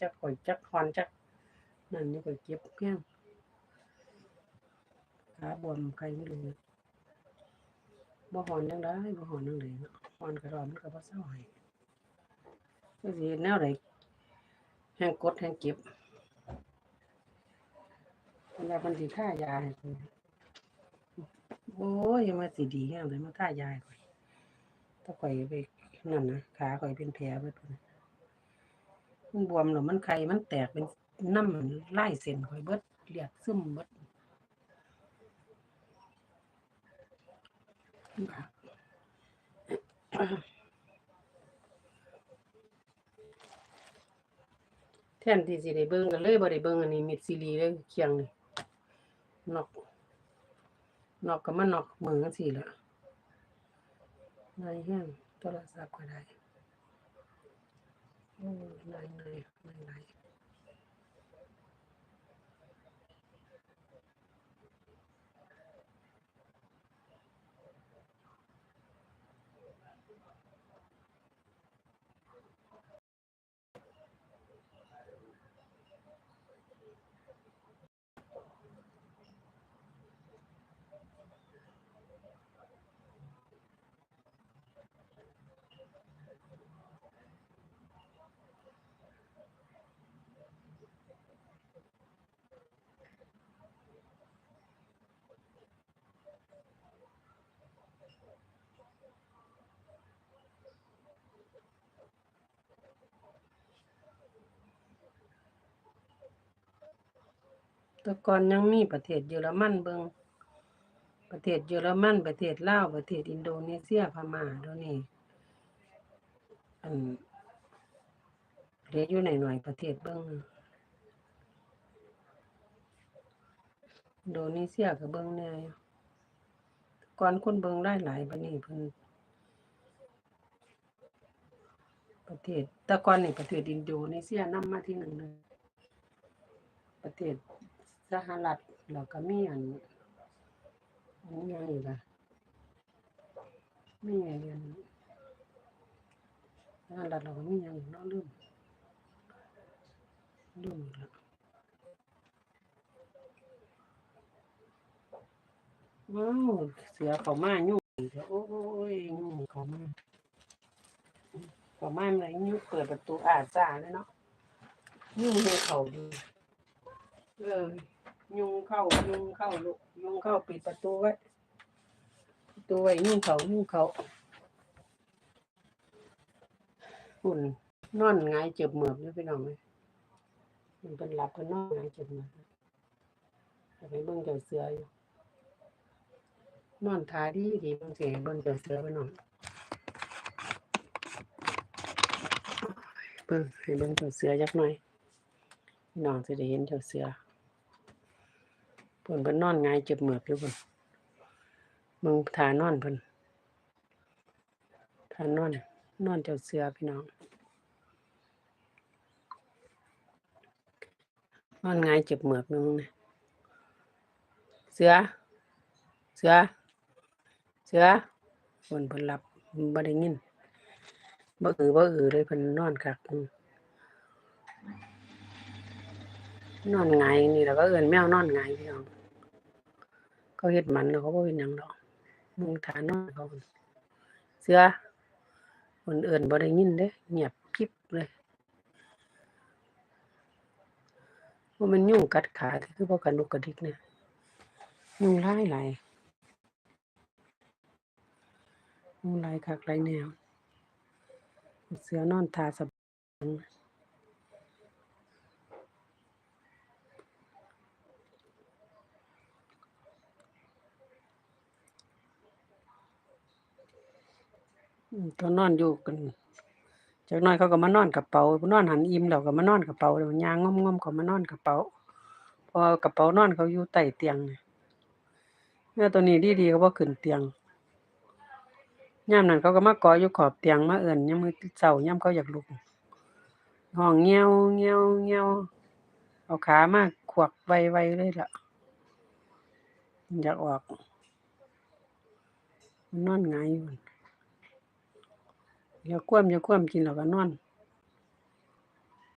จักข่อยจักคอนจักนั่นนี่ข่อยเจ็บเพียงขาบวมใครไม่รู้บ่หอนจังได้บ่หอนจังดเนาะหอนก็ร้อนมันก็บ่เศร้าให้ก็สิเฮ็ดแนวใดแฮงกดแฮงเจ็บเวลามันสิท่ายาให้ข่อยโอ้ยยังมาสิดีแฮงเลยมาท่ายาให้ข่อยถ้าข่อยไปนั่นนะขาข่อยเป็นแผลเบิดพุ่น มันบวมแล้วมันไข้มันแตกเป็นน้ำมันลายเส้นข่อยเบิดเลือดซึมเบิดแทนที่สิได้เบิ่งกันเลยบ่ได้เบิ่งอันนี้มิดซีรีเลยเคียงนี่นอกนอกก็มานอกมือจังซี่ล่ะนายแห้งโทรศัพท์ก็ได้ โอ้ยนา แต่ก่อนยังมีประเทศเยอรมันเบิงประเทศเยอรมันประเทศลาวประเทศอินโดนีเซียพม่าเดี๋ยนี้อันเหลืออยู่หน่อยๆประเทศเบิงอินโดนีเซียก็เบิงแน่ยก่อนคนเบิงหลายหลายบัดนี้เพิ่นประเทศต่ก่อนนี่ประเทศอินโดนีเซียนำมาที่หนึ่งเลยประเทศ สหรัฐแล้วก็มีอันอันนี้ยังอีกอะมีอันอันสหรัฐเราก็มีอย่างอีกเนาะลืมลืมอีกแล้วว้าวเสือเขามายุ่งอีกแล้วโอ้ยยุ่งเขามาเขามาอะไรยุ่งเปิดประตูอาจ้าเลยเนาะยุ่งให้เขาดีเออ เข้ายุงเข้าลูกยุงเข้าปิดประตูไว้ประตูไว้ยุงเขายุงเขาหุ่นนอนหงเจ็บเหมือบอยู่พี่น้องเลยมันเป็นหลับก็นอนหงเจ็บเหมือบแต่ไปเบิ่งเจ้าเสืออยู่นอนทาดีดีเบิ่งเสียเบิ่งเจ้าเสือพี่น้องเบิ่งให้เบิ่งเจ้าเสือจักหน่อยพี่น้องจะได้เห็นเจ้าเสือ เพิ่นเพิ่นนอนหงายเจ็บเหมือบอยู่เพิ่นมึงทานอนเพิ่นทานอน นอนเจ้าเสือพี่น้อง นอนหงายเจ็บเหมือบนึงนะเสือ เสือ เสือเพิ่นเพิ่นหลับบ่ได้ยินบ่อือบ่อือเลยเพิ่นนอนคักอืมนอนหงายนี่แล้วก็เอิ้นแมวนอนหงายพี่น้อง เขาเฮ็ดมันเขาบ่เฮ็ดหยังดอกมึงทานอนเขาเสือคนเอื่นบ่ได้ยินเด้เงียบกิบเลยว่ามันยุ่งกัดขาคือบ่กระดุกกระดิกเนี่ยยุ่งหลายหลายยุ่งหลายคักหลายแนว เสือนอนทาสบา ยอืมตอนอนอยู่กันจากน้อยเขาก็มานอนกระเป๋านอนหันอิ่มแล้วก็มานอนกระเป๋าแล้วยางง่อมๆก็มานอนกระเป๋า พอกระเป๋านอนเขาอยู่ใต้เตียงเนี่แม่ตัวนี้ดีๆเขาบ่ขึ้นเตียงยามนั้นเขาก็มาเกาะอยู่ขอบเตียงมาเอิ้นยามมือเช้ายามเขาอยากลุกห้องเงี้ยวเงี้ยวเงี้ยวเอาขามาขวักไวๆเลยล่ะอยากออกมันอนหงายอยู่ อย่าคว่ำอย่าคว่ำกินแล้วก็นอน